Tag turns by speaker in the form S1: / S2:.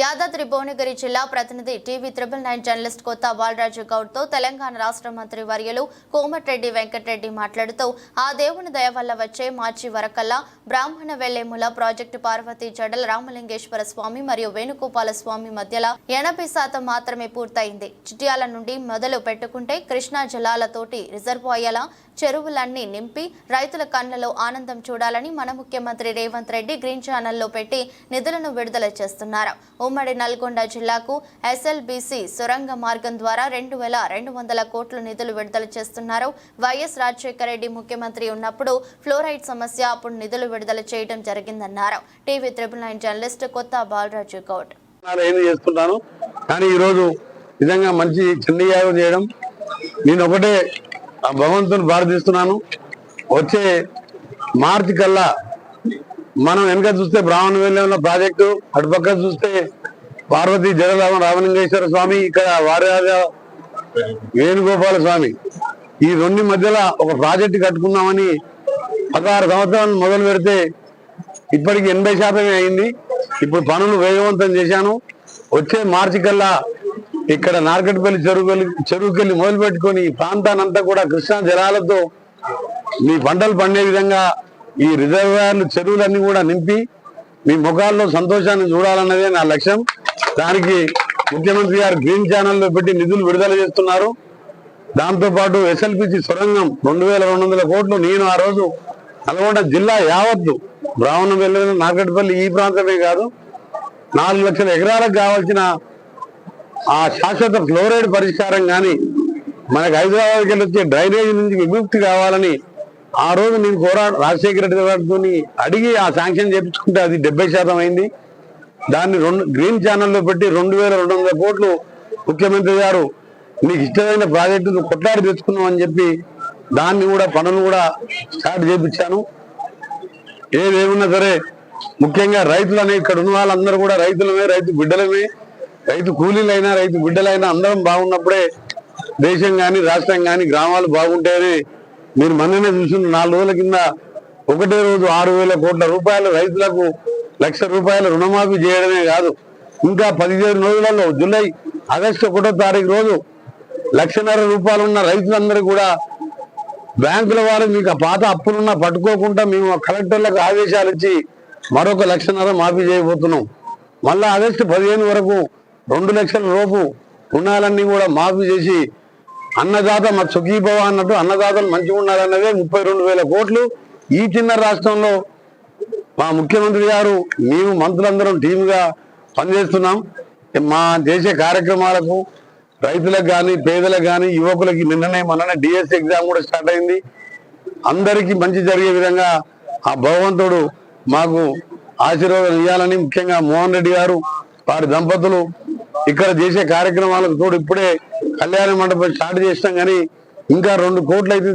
S1: Yadadri Bhuvanagiri జిల్లా ప్రతినిధి TV triple nine journalist కొత్త బాలరాజు గౌడ్తో తెలంగాణ రాష్ట్ర మంత్రి వర్యలు కోమటిరెడ్డి వెంకటరెడ్డి మాట్లాడుతూ ఆ దేవుని దయ వల్ల వచ్చే మార్చి వరకల్లా బ్రాహ్మణ వెళ్ళేముల ప్రాజెక్టు పార్వతి జడల రామలింగేశ్వర స్వామి మరియు వేణుగోపాల స్వామి మధ్యలో ఎనభై శాతం మాత్రమే పూర్తయింది. చిట్యాల నుండి మొదలు పెట్టుకుంటే కృష్ణా జలాలతోటి రిజర్వాయర్ల చెరువులన్నీ నింపి రైతుల కళ్ళలో ఆనందం చూడాలని మన ముఖ్యమంత్రి రేవంత్ రెడ్డి గ్రీన్ ఛానల్లో పెట్టి నిధులను విడుదల చేస్తున్నారు. ఉమ్మడి నల్గొండ జిల్లాకు ఎస్ఎల్బీసీ సొరంగ మార్గం ద్వారా రెండు వేల రెండు వందల కోట్ల నిధులు విడుదల చేస్తున్నారు. వైఎస్ రాజశేఖర రెడ్డి ముఖ్యమంత్రి ఉన్నప్పుడు ఫ్లోరైడ్ సమస్య అప్పుడు నిధులు విడుదల చేయడం జరిగిందన్నారు. టీవీ త్రిబుల్ నైన్ జర్నలిస్ట్ కొత్త బాలరాజు గౌడ్
S2: నాలో కానీ ఈరోజు నిజంగా మంచి చిన్న చేయడం నేను ఒకటే ఆ భగవంతుని ప్రార్థిస్తున్నాను. వచ్చే మార్చి కల్లా మనం వెనక చూస్తే బ్రాహ్మణ వెళ్ళే ప్రాజెక్టు అటుపక్క చూస్తే పార్వతి జగరామ రామలింగేశ్వర స్వామి ఇక్కడ వారాజ వేణుగోపాల స్వామి. ఈ రెండు మధ్యలో ఒక ప్రాజెక్టు కట్టుకుందామని పదహారు సంవత్సరాలు మొదలు పెడితే ఇప్పటికి ఎనభై శాతమే అయింది. ఇప్పుడు పనులు వేగవంతం చేశాను. వచ్చే మార్చి కల్లా ఇక్కడ నార్కట్పల్లి చెరువుకెళ్ళి చెరువుకెళ్ళి మొదలు పెట్టుకొని ఈ ప్రాంతానంతా కూడా కృష్ణా జలాలతో మీ పంటలు పండే విధంగా ఈ రిజర్వాయర్లు చెరువులన్నీ కూడా నింపి మీ ముఖాల్లో సంతోషాన్ని చూడాలన్నదే నా లక్ష్యం. దానికి ముఖ్యమంత్రి గారు గ్రీన్ ఛానల్లో పెట్టి నిధులు విడుదల చేస్తున్నారు. దాంతోపాటు ఎస్ఎల్పిసి సొరంగం రెండు వేల రెండు వందల కోట్లు నేను ఆ రోజు నల్గొండ జిల్లా యావత్తు బ్రాహ్మణం వెళ్ళిన నాగటిపల్లి ఈ ప్రాంతమే కాదు నాలుగు లక్షల ఎకరాలకు కావాల్సిన ఆ శాశ్వత ఫ్లోరైడ్ పరిష్కారం కానీ మనకు హైదరాబాద్కి వెళ్ళి వచ్చే డ్రైనేజీ నుంచి విముక్తి కావాలని ఆ రోజు నేను కోరా రాజశేఖర రెడ్డి గారితో అడిగి ఆ శాంక్షన్ చేపించుకుంటే అది డెబ్బై శాతం అయింది. దాన్ని రెండు గ్రీన్ ఛానల్లో పెట్టి రెండు వేల రెండు వందల కోట్లు ముఖ్యమంత్రి గారు నీకు ఇష్టమైన ప్రాజెక్టు కొట్లాడి తెచ్చుకున్నాం అని చెప్పి దాన్ని కూడా పనులు కూడా స్టార్ట్ చేపించాను. ఏదేమున్నా సరే ముఖ్యంగా రైతులనే ఇక్కడ ఉన్న వాళ్ళందరూ కూడా రైతులమే రైతు బిడ్డలమే రైతు కూలీలైనా రైతు బిడ్డలైనా అందరం బాగున్నప్పుడే దేశం కానీ రాష్ట్రం కానీ గ్రామాలు బాగుంటేనే మీరు మొన్ననే చూసిన నాలుగు రోజుల కింద ఒకటే రోజు ఆరు వేల కోట్ల రూపాయలు రైతులకు లక్ష రూపాయలు రుణమాఫీ చేయడమే కాదు ఇంకా పదిహేను రోజులలో జూలై ఆగస్టు ఒకటో తారీఖు రోజు లక్షన్నర రూపాయలు ఉన్న రైతులందరూ కూడా బ్యాంకుల వారు మీకు ఆ పాత అప్పులున్నా పట్టుకోకుండా మేము కలెక్టర్లకు ఆదేశాలు ఇచ్చి మరొక లక్షన్నర మాఫీ చేయబోతున్నాం. మళ్ళా ఆగస్టు పదిహేను వరకు రెండు లక్షల రూపు రుణాలన్నీ కూడా మాఫీ చేసి అన్నదాత మా సుఖీభవ అన్నట్టు అన్నదాతలు మంచిగా ఉండాలన్నదే ముప్పై రెండు వేల కోట్లు ఈ చిన్న రాష్ట్రంలో. మా ముఖ్యమంత్రి గారు మేము మంత్రులందరం టీముగా పనిచేస్తున్నాం. మా చేసే కార్యక్రమాలకు రైతులకు కానీ పేదలకు కానీ యువకులకి నిన్ననే మొన్ననే డిఎస్ ఎగ్జామ్ కూడా స్టార్ట్ అయింది. అందరికీ మంచి జరిగే విధంగా ఆ భగవంతుడు మాకు ఆశీర్వాదం ఇవ్వాలని ముఖ్యంగా మోహన్ రెడ్డి గారు వారి దంపతులు ఇక్కడ చేసే కార్యక్రమాలకు తోడు ఇప్పుడే కళ్యాణ మండపం స్టార్ట్ చేసినాం కానీ ఇంకా రెండు కోట్లు అయితే